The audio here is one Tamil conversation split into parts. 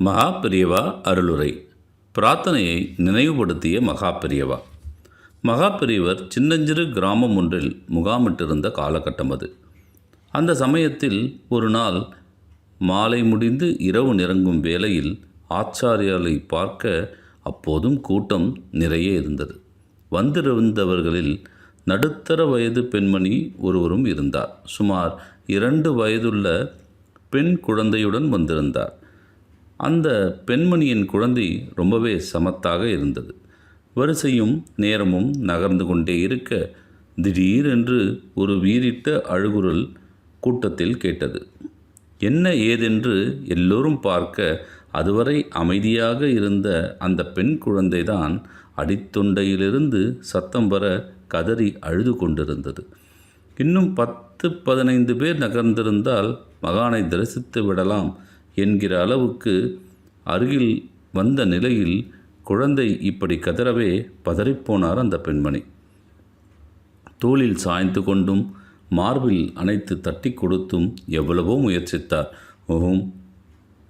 மகாபெரியவா அருளுரை. பிரார்த்தனையை நினைவுபடுத்திய மகா பெரியவா சின்னஞ்சிறு கிராமம் ஒன்றில் முகாமிட்டிருந்த காலகட்டம் அது. அந்த சமயத்தில் ஒரு நாள் மாலை முடிந்து இரவு நிறங்கும் வேளையில் ஆச்சாரியாலை பார்க்க அப்போதும் கூட்டம் நிறைய இருந்தது. வந்திருந்தவர்களில் நடுத்தர வயது பெண்மணி ஒருவரும் இருந்தார். சுமார் இரண்டு வயதுள்ள பெண் குழந்தையுடன் வந்திருந்தார். அந்த பெண்மணியின் குழந்தை ரொம்பவே சமத்தாக இருந்தது. வரிசையும் நேரமும் நகர்ந்து கொண்டே இருக்க திடீரென்று ஒரு வீரிட்ட அழுகுரல் கூட்டத்தில் கேட்டது. என்ன ஏதென்று எல்லோரும் பார்க்க அதுவரை அமைதியாக இருந்த அந்த பெண் குழந்தைதான் அடித்தொண்டையிலிருந்து சத்தம் வர கதறி அழுது கொண்டிருந்தது. இன்னும் பத்து பதினைந்து பேர் நகர்ந்திருந்தால் மகானை தரிசித்து விடலாம் என்கிற அளவுக்கு அருகில் வந்த நிலையில் குழந்தை இப்படி கதறவே பதறிப்போனார் அந்த பெண்மணி. தோளில் சாய்ந்து கொண்டும் மார்பில் அணைத்து தட்டி கொடுத்தும் எவ்வளவோ முயற்சித்தார். முகம்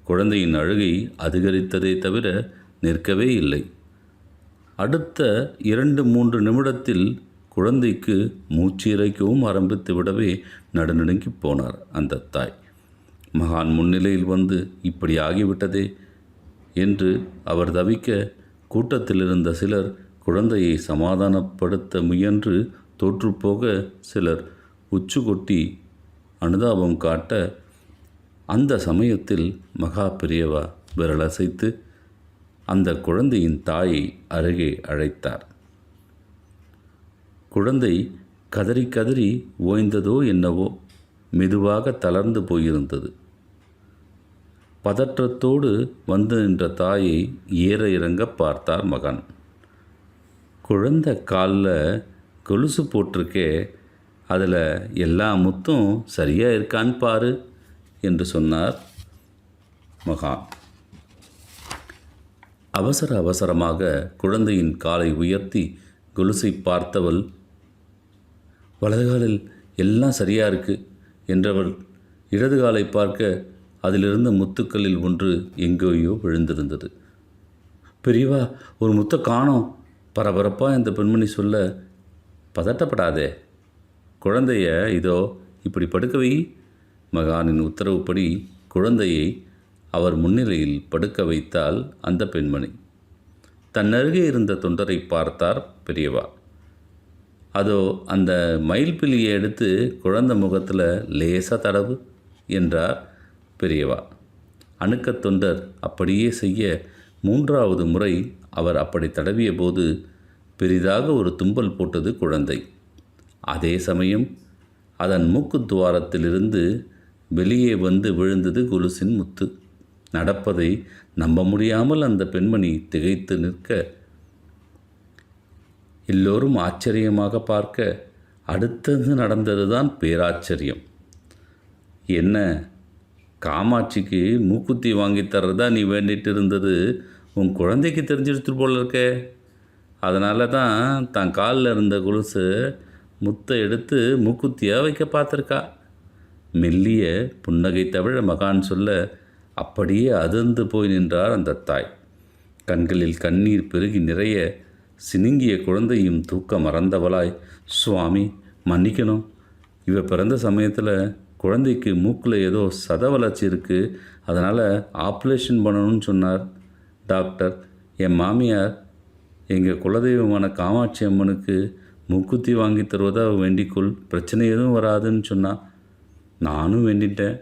குழந்தையின் அழுகை அதிகரித்ததே தவிர நிற்கவே இல்லை. அடுத்த இரண்டு மூன்று நிமிடத்தில் குழந்தைக்கு மூச்சு இறைக்கவும் ஆரம்பித்து விடவே நடுநடுங்கி போனார் அந்த தாய். மகான் முன்னிலையில் வந்து இப்படி ஆகிவிட்டதே என்று அவர் தவிக்க கூட்டத்தில் இருந்த சிலர் குழந்தையை சமாதானப்படுத்த முயன்று தோற்றுப்போக சிலர் உச்சு கொட்டி அனுதாபம் காட்ட அந்த சமயத்தில் மகா பெரியவா விரலசைத்து அந்த குழந்தையின் தாயை அருகே அழைத்தார். குழந்தை கதறி கதறி ஓய்ந்ததோ என்னவோ மெதுவாக தளர்ந்து போயிருந்தது. பதற்றத்தோடு வந்து நின்ற தாயை ஏற இறங்க பார்த்தார் மகன். குழந்தை காலில் கொலுசு போட்டிருக்கே அதில் எல்லா முத்தும் சரியாக இருக்கான்னு பாரு என்று சொன்னார் மகான். அவசர அவசரமாக குழந்தையின் காலை உயர்த்தி கொலுசை பார்த்தவள் வலது காலில் எல்லாம் சரியாக இருக்குது என்றவள் இடது காலை பார்க்க அதிலிருந்த முத்துக்களில் ஒன்று எங்கேயோ விழுந்திருந்தது. பெரியவா ஒரு முத்தை காணோம் பரபரப்பாக இந்த பெண்மணி சொல்ல பதட்டப்படாதே. குழந்தைய இதோ இப்படி படுக்க வை. மகானின் உத்தரவுப்படி குழந்தையை அவர் முன்னிலையில் படுக்க வைத்தால் அந்த பெண்மணி. தன்னருகே இருந்த தொண்டரை பார்த்தார் பெரியவா. அதோ அந்த மயில்பிலியை எடுத்து குழந்தை முகத்தில் லேசாக தடவு என்றார் பெரியவா. அணுக்கத் தொண்டர் அப்படியே செய்ய மூன்றாவது முறை அவர் அப்படி தடவிய போது பெரிதாக ஒரு தும்பல் போட்டது குழந்தை. அதே சமயம் அதன் மூக்கு துவாரத்திலிருந்து வெளியே வந்து விழுந்தது கொலுசின் முத்து. நடப்பதை நம்ப முடியாமல் அந்த பெண்மணி திகைத்து நிற்க எல்லோரும் ஆச்சரியமாக பார்க்க அடுத்தது நடந்ததுதான் பேராச்சரியம். என்ன? காமாட்சிக்கு மூக்குத்தி வாங்கி தர்றதா நீ வேண்டிட்டு இருந்தது உன் குழந்தைக்கு தெரிஞ்சிருச்சு போல இருக்கே அதனால தான் தான் காலில் இருந்த கொலுசு முத்தை எடுத்து மூக்குத்தியாக வைக்க பார்த்துருக்கா மெல்லிய புன்னகை தவிர மகான் சொல்ல அப்படியே அதிர்ந்து போய் நின்றார் அந்த தாய். கண்களில் கண்ணீர் பெருகி நிறைய சினுங்கிய குழந்தையும் தூக்க மறந்தவளாய். சுவாமி மன்னிக்கணும். இவ பிறந்த சமயத்தில் குழந்தைக்கு மூக்கில் ஏதோ சத வளர்ச்சி இருக்குது அதனால் ஆப்ரேஷன் பண்ணணும்னு சொன்னார். டாக்டர் என் மாமியார் எங்கள் குலதெய்வமான காமாட்சி அம்மனுக்கு மூக்குத்தி வாங்கி தருவதாக வேண்டிக்கொள் பிரச்சனை எதுவும் வராதுன்னு சொன்னான் நானும் வேண்டிட்டேன்.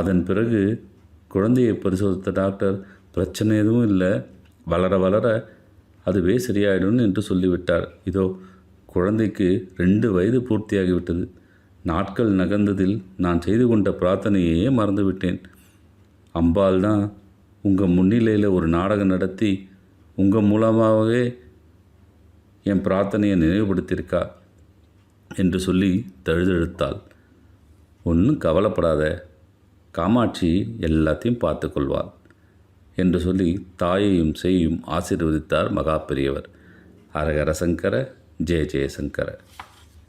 அதன் பிறகு குழந்தையை பரிசோதித்த டாக்டர் பிரச்சனை எதுவும் இல்லை வளர வளர அதுவே சரியாயிடும் என்று சொல்லிவிட்டார். இதோ குழந்தைக்கு ரெண்டு வயது பூர்த்தியாகிவிட்டது. நாட்கள் நகர்ந்ததில் நான் செய்து கொண்ட பிரார்த்தனையே மறந்துவிட்டேன். அம்பாள் தான் உங்கள் முன்னிலையில் ஒரு நாடகம் நடத்தி உங்கள் மூலமாகவே என் பிரார்த்தனையை நினைவுபடுத்தியிருக்கா என்று சொல்லி தழுதெழுத்தாள். ஒன்றும் கவலைப்படாத காமாட்சி எல்லாத்தையும் பார்த்துக்கொள்வாள் என்று சொல்லி தாயையும் செய்யும் ஆசீர்வதித்தார் மகா பெரியவர். அரகர சங்கர ஜெய ஜெயசங்கர